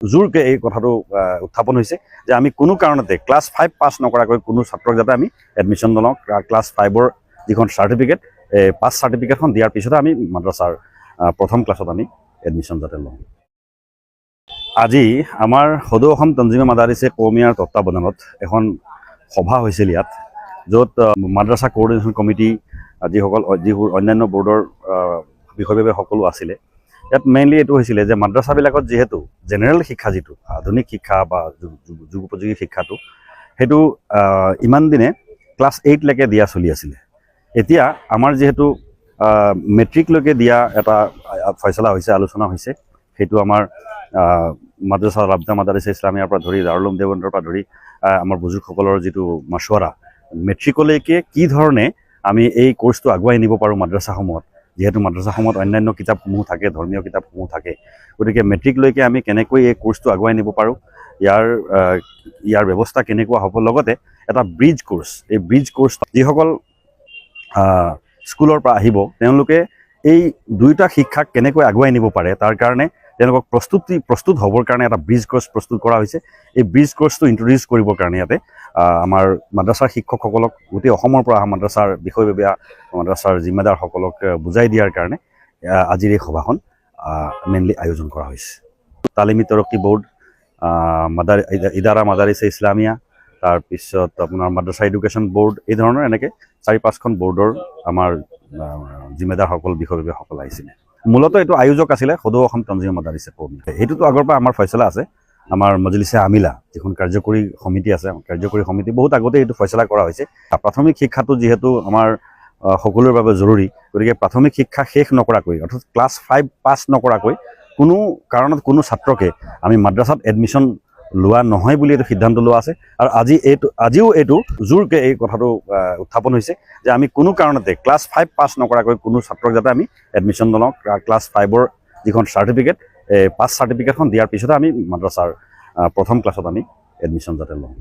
জোৰকে এই কথাটো উত্থাপন হৈছে যে আমি কোনো কাৰণতে ক্লাছ ফাইভ পাছ নকৰাকৈ কোনো ছাত্ৰক যাতে আমি এডমিশ্যন নলওঁ। ক্লাছ ফাইভৰ যিখন চাৰ্টিফিকেট পাছ চাৰ্টিফিকেটখন দিয়াৰ পিছতে আমি মাদ্ৰাছাৰ প্ৰথম ক্লাছত আমি এডমিশ্যন যাতে লওঁ। আজি আমাৰ সদৌ অসম তঞ্জিমে মাদাৰিছে কৌমিয়াৰ তত্বাৱধানত এখন সভা হৈছিল ইয়াত য'ত মাদ্ৰাছা কোঅৰ্ডিনেশ্যন কমিটি যিসকল যিবোৰ অন্যান্য বৰ্ডৰ আহ, বিষয়ববীয়া সকলো আছিলে ইয়াত মেইনলি এইটো হৈছিলে যে মাদ্ৰাছাবিলাকত যিহেতু জেনেৰেল শিক্ষা যিটো, আধুনিক শিক্ষা বা যুগ যুগ- যুগ উপযোগী শিক্ষাটো, সেইটো ইমান দিনে ক্লাছ এইটলৈকে দিয়া চলি আছিলে। এতিয়া আমাৰ যিহেতু মেট্ৰিকলৈকে দিয়া এটা ফয়চলা হৈছে, আলোচনা হৈছে, সেইটো আমাৰ মাদ্ৰাছা ৰাবজা মাদাৰিছা ইছলামিয়াৰ পৰা ধৰি দাৰুলুম দেৱন্দৰ পৰা ধৰি আমাৰ বুজুৰ্গসকলৰ যিটো মাছৱাৰা মেট্ৰিকলৈকে কি ধৰণে আমি এই কৰ্চটো আগুৱাই নিব পাৰোঁ মাদ্ৰাছাসমূহত? যিহেতু মাদ্ৰাছাসমূহত অন্যান্য কিতাপসমূহ থাকে, ধৰ্মীয় কিতাপসমূহ থাকে। গতিকে মেট্ৰিকলৈকে আমি কেনেকৈ এই কৰ্চটো আগুৱাই নিব পাৰোঁ, ইয়াৰ ইয়াৰ ব্যৱস্থা কেনেকুৱা হ'ব, লগতে এটা ব্ৰিজ কৰ্চ এই ব্ৰিজ কৰ্চ যিসকল স্কুলৰ পৰা আহিব, তেওঁলোকে এই দুয়োটা শিক্ষাক কেনেকৈ আগুৱাই নিব পাৰে, তাৰ কাৰণে তেওঁলোকক প্ৰস্তুতি, প্ৰস্তুত হ'বৰ কাৰণে এটা ব্ৰিজ কৰ্চ প্ৰস্তুত কৰা হৈছে। এই ব্ৰিজ কৰ্চটো ইণ্ট্ৰডিউচ কৰিবৰ কাৰণে ইয়াতে আমাৰ মাদ্ৰাছাৰ শিক্ষকসকলক, গোটেই অসমৰ পৰা অহা মাদ্ৰাছাৰ বিষয়ববীয়া মাদ্ৰাছাৰ জিম্মেদাৰসকলক বুজাই দিয়াৰ কাৰণে আজিৰ এই সভাখন মেইনলি আয়োজন কৰা হৈছে। তালিমি তৰক্কি বৰ্ড মাদাৰ ইদাৰা মাদাৰিছে ইছলামিয়া তাৰপিছত আপোনাৰ মাদ্ৰাছা এডুকেশ্যন বৰ্ড এই ধৰণৰ এনেকৈ চাৰি পাঁচখন বৰ্ডৰ আমাৰ জিম্মেদাৰসকল, বিষয়ববীয়াসকল আহিছিলে। মূলত এইটো আয়োজক আছিলে, সদৌ অসম তঞ্জিম মাদাৰিছে কৌমি সেইটোতো আগৰ পৰা আমাৰ ফয়চলা আছে। আমাৰ মজলিছে আমিলা, যিখন কাৰ্যকৰী সমিতি আছে কাৰ্যকৰী সমিতি, বহুত আগতে এইটো ফয়চলা কৰা হৈছে। প্ৰাথমিক শিক্ষাটো যিহেতু আমাৰ সকলোৰে বাবে জৰুৰী, গতিকে প্ৰাথমিক শিক্ষা শেষ নকৰাকৈ, অৰ্থাৎ ক্লাছ ফাইভ পাছ নকৰাকৈ কোনো কাৰণত কোনো ছাত্ৰকে আমি মাদ্ৰাছাত এডমিশ্যন লোৱা নহয় বুলি এইটো সিদ্ধান্ত লোৱা আছে। আৰু আজি এইটো, আজিও এইটো জোৰকৈ এই কথাটো উত্থাপন হৈছে যে আমি কোনো কাৰণতে ক্লাছ ফাইভ পাছ নকৰাকৈ কোনো ছাত্ৰক যাতে আমি এডমিশ্যন নলওঁ। ক্লাছ ফাইভৰ যিখন চাৰ্টিফিকেট পাছ চাৰ্টিফিকেটখন দিয়াৰ পিছতে আমি মাদ্ৰাছাৰ প্ৰথম ক্লাছত আমি এডমিশ্যন যাতে লওঁ।